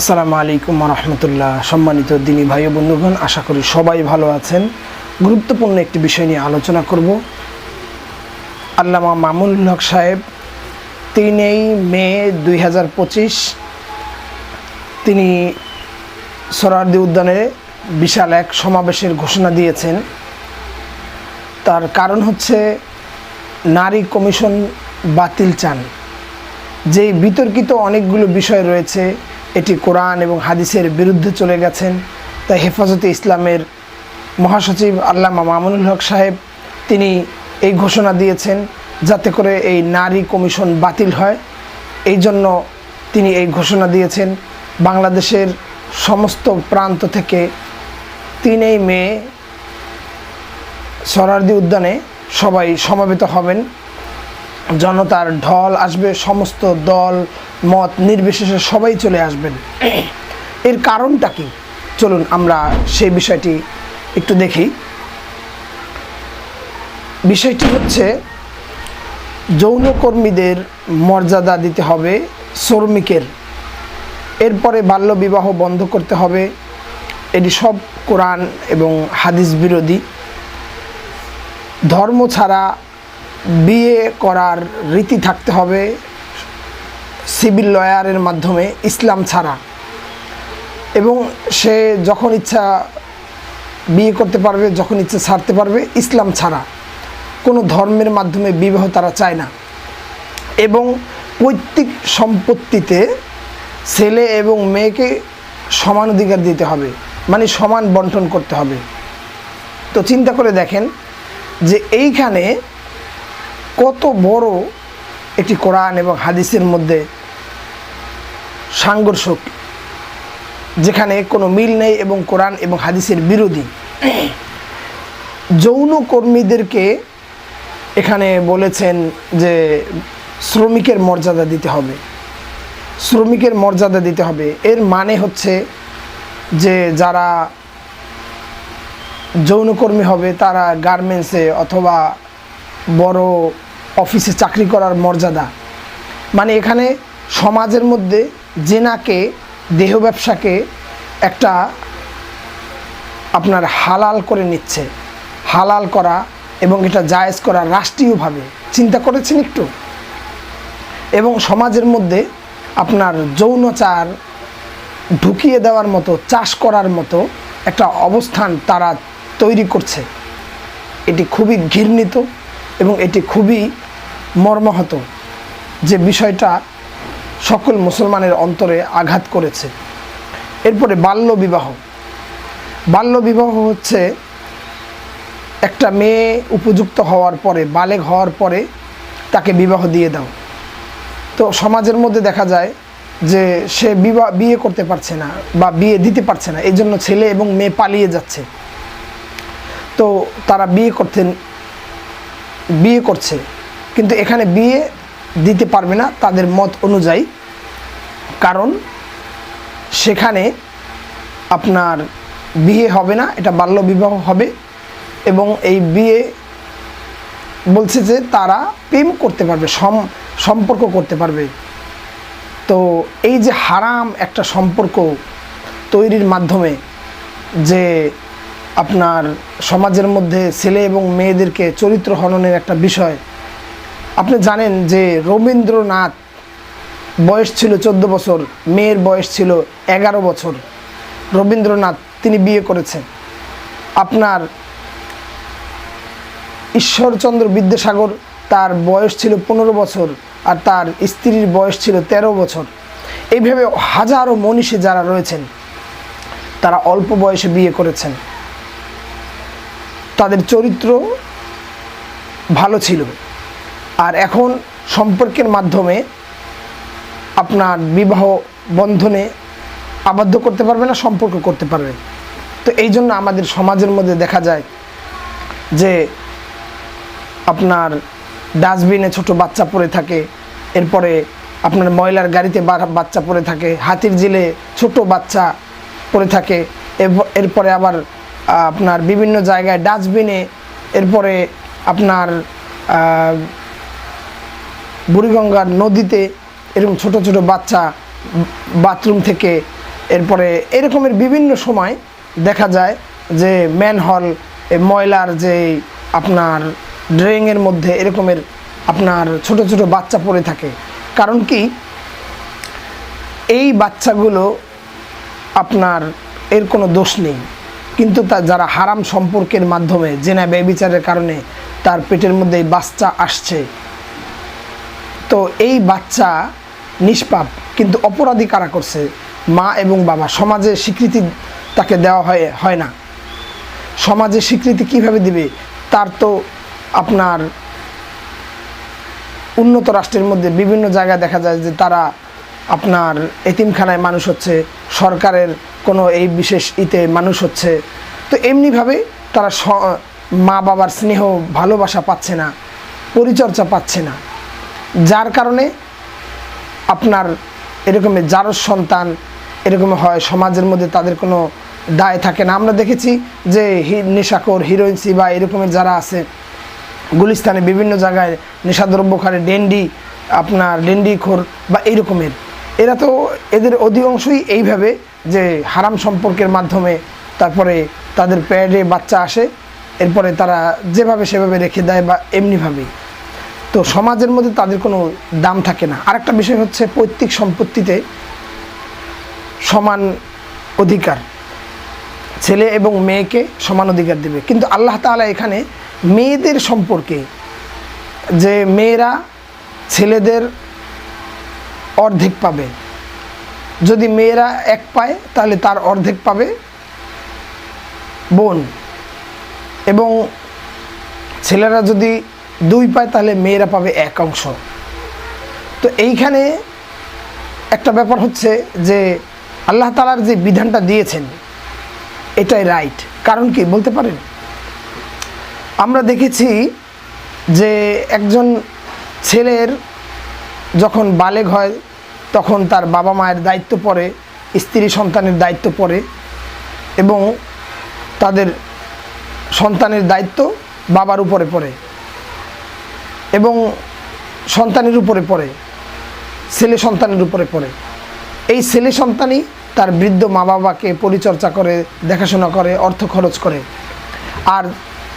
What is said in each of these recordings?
আসসালামু আলাইকুম রহমতুল্লাহ সম্মানিত দিনী ভাই ও বন্ধুগণ, আশা করি সবাই ভালো আছেন। গুরুত্বপূর্ণ একটি বিষয় নিয়ে আলোচনা করব। আল্লামা মামুনুল হক সাহেব তিনই মে দুই তিনি সরারদি উদ্যানে বিশাল এক সমাবেশের ঘোষণা দিয়েছেন। তার কারণ হচ্ছে নারী কমিশন বাতিল চান। যে বিতর্কিত অনেকগুলো বিষয় রয়েছে এটি কোরআন এবং হাদিসের বিরুদ্ধে চলে গেছেন। তাই হেফাজতে ইসলামের মহাসচিব আল্লামা মামুনুল হক সাহেব, তিনি এই ঘোষণা দিয়েছেন যাতে করে এই নারী কমিশন বাতিল হয়। এই জন্য তিনি এই ঘোষণা দিয়েছেন, বাংলাদেশের সমস্ত প্রান্ত থেকে তিনই মে সরারদি উদ্যানে সবাই সমবেত হবেন। জনতার ঢল আসবে, সমস্ত দল, মত নির্বিশেষে সবাই চলে আসবেন। এর কারণটা কি? চলুন আমরা সেই বিষয়টি একটু দেখি। বিষয়টি হচ্ছে, যৌনকর্মীদের মর্যাদা দিতে হবে শ্রমিকের। এরপরে বাল্যবিবাহ বন্ধ করতে হবে। এটি সব কোরআন এবং হাদিস বিরোধী। ধর্ম ছাড়া বিয়ে করার রীতি থাকতে হবে সিভিল লয়ারের মাধ্যমে ইসলাম ছাড়া। এবং সে যখন ইচ্ছা বিয়ে করতে পারবে, যখন ইচ্ছা ছাড়তে পারবে, ইসলাম ছাড়া। কোনো ধর্মের মাধ্যমে বিবাহ তারা চায় না। এবং পৈতৃক সম্পত্তিতে ছেলে এবং মেয়েকে সমান অধিকার দিতে হবে মানে সমান বন্টন করতে হবে। তো চিন্তা করে দেখেন যে এইখানে কত বড় একটি কোরআন এবং হাদিসের মধ্যে সাংঘর্ষ যেখানে কোনো মিল নেই এবং কোরআন এবং হাদিসের বিরোধী। যৌন কর্মীদেরকে এখানে বলেছেন যে শ্রমিকের মর্যাদা দিতে হবে। শ্রমিকের মর্যাদা দিতে হবে। এর মানে হচ্ছে যে যারা যৌনকর্মী হবে, তারা গার্মেন্টসে অথবা বড় অফিসে চাকরি করার মর্যাদা। মানে এখানে সমাজের মধ্যে জেনাকে, দেহ ব্যবসাকে একটা আপনার হালাল করে নিচ্ছে। হালাল করা এবং এটা জায়েজ করা রাষ্ট্রীয়ভাবে। চিন্তা করেছেন একটু? এবং সমাজের মধ্যে আপনার যৌনচার ঢুকিয়ে দেওয়ার মতো, চাষ করার মতো একটা অবস্থান তারা তৈরি করছে। এটি খুবই ঘৃণিত এবং এটি খুবই মর্মাহত যে বিষয়টা সকল মুসলমানের অন্তরে আঘাত করেছে। এরপরে বাল্য বিবাহ। বাল্য বিবাহ হচ্ছে একটা মেয়ে উপযুক্ত হওয়ার পরে, বালেগ হওয়ার পরে তাকে বিবাহ দিয়ে দাও। তো সমাজের মধ্যে দেখা যায় যে সে বিবাহ বিয়ে করতে পারছে না বা বিয়ে দিতে পারছে না এই জন্য ছেলে এবং মেয়ে পালিয়ে যাচ্ছে। তো তারা বিয়ে করতেন, বিয়ে করছে। কিন্তু এখানে বিয়ে দিতে পারবে না তাদের মত অনুযায়ী। কারণ সেখানে আপনার বিয়ে হবে না, এটা বাল্য বিবাহ হবে এবং এই বিয়ে বলছে যে তারা প্রেম করতে পারবে, সম, সম্পর্ক করতে পারবে। তো এই যে হারাম একটা সম্পর্ক তৈরির মাধ্যমে যে আপনার সমাজের মধ্যে ছেলে এবং মেয়েদেরকে চরিত্র হননের একটা বিষয় আপনি জানেন যে রবীন্দ্রনাথ বয়স ছিল চোদ্দ বছর, মেয়ের বয়স ছিল এগারো বছর। রবীন্দ্রনাথ তিনি বিয়ে করেছেন। আপনার ঈশ্বরচন্দ্র বিদ্যাসাগর তার বয়স ছিল পনেরো বছর আর তার স্ত্রীর বয়স ছিল ১৩ বছর। এইভাবে হাজারো মনীষী যারা রয়েছেন, তারা অল্প বয়সে বিয়ে করেছেন। তাদের চরিত্র ভালো ছিল। আর এখন সম্পর্কের মাধ্যমে আপনার বিবাহ বন্ধনে আবদ্ধ করতে পারবে না, সম্পর্ক করতে পারবে। তো এই জন্য আমাদের সমাজের মধ্যে দেখা যায় যে আপনার ডাস্টবিনে ছোট বাচ্চা পড়ে থাকে, এরপরে আপনার ময়লার গাড়িতে বাচ্চা পড়ে থাকে, হাতির জিলে ছোট বাচ্চা পড়ে থাকে এরপরে আবার আপনার বিভিন্ন জায়গায় ডাস্টবিনে, এরপরে আপনার বুড়িগঙ্গার নদীতে এরকম ছোট ছোট বাচ্চা বাথরুম থেকে এরপরে এরকমের বিভিন্ন সময় দেখা যায় যে ম্যানহল ময়লার যে আপনার ড্রেইংয়ের মধ্যে এরকমের আপনার ছোট ছোট বাচ্চা পড়ে থাকে। কারণ কি? এই বাচ্চাগুলো আপনার এর কোনো দোষ নেই। কিন্তু তা যারা হারাম সম্পর্কের মাধ্যমে, জেনা ব্যবিচারের কারণে তার পেটের মধ্যে এই বাচ্চা আসছে তো এই বাচ্চা নিষ্পাপ, কিন্তু অপরাধী কারা করছে? মা এবং বাবা। সমাজে স্বীকৃতি তাকে দেওয়া হয় হয় না। সমাজে স্বীকৃতি কীভাবে দিবে? তার তো আপনার উন্নত রাষ্ট্রের মধ্যে বিভিন্ন জায়গায় দেখা যায় যে তারা আপনার এতিমখানায় মানুষ হচ্ছে, সরকারের কোনো এই বিশেষ ইতে মানুষ হচ্ছে। তো এমনিভাবে তারা মা বাবার স্নেহ, ভালোবাসা পাচ্ছে না, পরিচর্যা পাচ্ছে না। যার কারণে আপনার এরকমের জারজ সন্তান এরকম হয়, সমাজের মধ্যে তাদের কোনো দায় থাকে না। আমরা দেখেছি যে হি- নেশাখোর হিরোইন বা এরকমের যারা আছে, গুলিস্তানে বিভিন্ন জায়গায় নেশাদ্রব্য খারে ডেন্ডি, আপনার ডেন্ডিখোর বা এইরকমের। এরা তো এদের অধিকাংশই এইভাবে যে হারাম সম্পর্কের মাধ্যমে তারপরে তাদের প্যাডে বাচ্চা আসে, এরপরে তারা যেভাবে সেভাবে রেখে দেয় বা এমনিভাবেই। তো সমাজের মধ্যে তাদের কোনো দাম থাকে না। আরেকটা বিষয় হচ্ছে পৈতৃক সম্পত্তিতে সমান অধিকার। ছেলে এবং মেয়েকে সমান অধিকার দেবে। কিন্তু আল্লাহ তাআলা এখানে মেয়েদের সম্পর্কে যে মেয়েরা ছেলেদের অর্ধেক পাবে, যদি মেয়েরা এক পায় তাহলে তার অর্ধেক পাবে বোন। এবং ছেলেরা যদি দুই পায় তাহলে মেয়েরা পাবে এক অংশ। তো এইখানে একটা ব্যাপার হচ্ছে যে আল্লাহ তালার যে বিধানটা দিয়েছেন, এটাই রাইট কারণ কি বলতে পারেন? আমরা দেখেছি যে একজন ছেলের যখন বালেগ হয়, তখন তার বাবা মায়ের দায়িত্ব পড়ে, স্ত্রী সন্তানের দায়িত্ব পড়ে এবং তাদের সন্তানের দায়িত্ব বাবার উপরে পড়ে। এবং সন্তানের উপরে পড়ে, ছেলে সন্তানের উপরে পড়ে। এই ছেলে সন্তানই তার বৃদ্ধ মা বাবাকে পরিচর্যা করে, দেখাশোনা করে, অর্থ খরচ করে। আর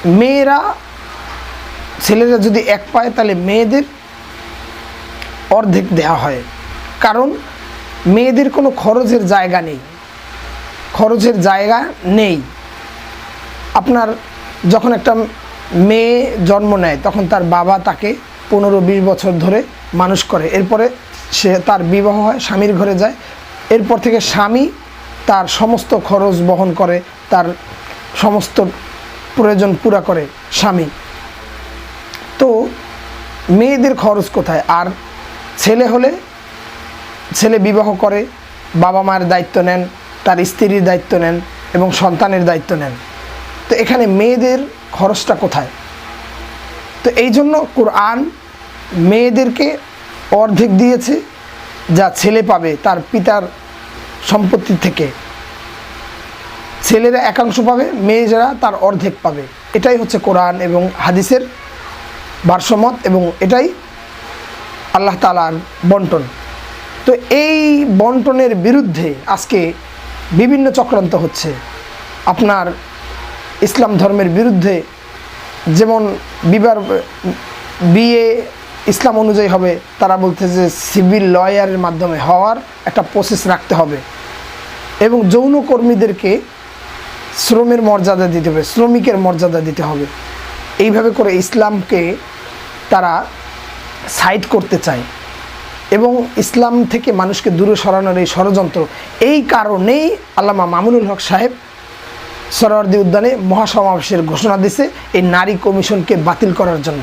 মেয়েরা, ছেলেরা যদি এক পায়, তাহলে মেয়েদের অর্ধেক দেওয়া হয়। কারণ মেয়েদের কোনো খরচের জায়গা নেই। খরচের জায়গা নেই। আপনার যখন একটা মেয়ে জন্ম নেয়, তখন তার বাবা তাকে পনেরো বিশ বছর ধরে মানুষ করে। এরপরে সে তার বিবাহ হয়, স্বামীর ঘরে যায়। এরপর থেকে স্বামী তার সমস্ত খরচ বহন করে, তার সমস্ত প্রয়োজন পুরা করে স্বামী। তো মেয়েদের খরচ কোথায়? আর ছেলে হলে ছেলে বিবাহ করে, বাবা মায়ের দায়িত্ব নেন, তার স্ত্রীর দায়িত্ব নেন এবং সন্তানের দায়িত্ব নেন। তো এখানে মেয়েদের খরচটা কোথায়? তো এই জন্য কোরআন মেয়েদেরকে অর্ধেক দিয়েছে যা ছেলে পাবে তার পিতার সম্পত্তি থেকে। ছেলেরা একাংশ পাবে, মেয়েরা তার অর্ধেক পাবে। এটাই হচ্ছে কোরআন এবং হাদিসের ভারসমত এবং এটাই আল্লাহ তালার বন্টন। তো এই বন্টনের বিরুদ্ধে আজকে বিভিন্ন চক্রান্ত হচ্ছে। আপনার ইসলাম ধর্মের বিরুদ্ধে যেমন বিবার, বিয়ে ইসলাম অনুযায়ী হবে, তারা বলতে যে সিভিল লয়ারের মাধ্যমে হওয়ার একটা প্রসেস রাখতে হবে। এবং যৌন কর্মীদেরকে শ্রমের মর্যাদা দিতে হবে, শ্রমিকের মর্যাদা দিতে হবে। এইভাবে করে ইসলামকে তারা সাইড করতে চায়। এবং ইসলাম থেকে মানুষকে দূরে সরানোর এই ষড়যন্ত্র, এই কারণেই আল্লামা মামুনুল হক সাহেব সরোয়ার্দি উদ্যানে মহাসমাবেশের ঘোষণা দিছে এই নারী কমিশনকে বাতিল করার জন্য।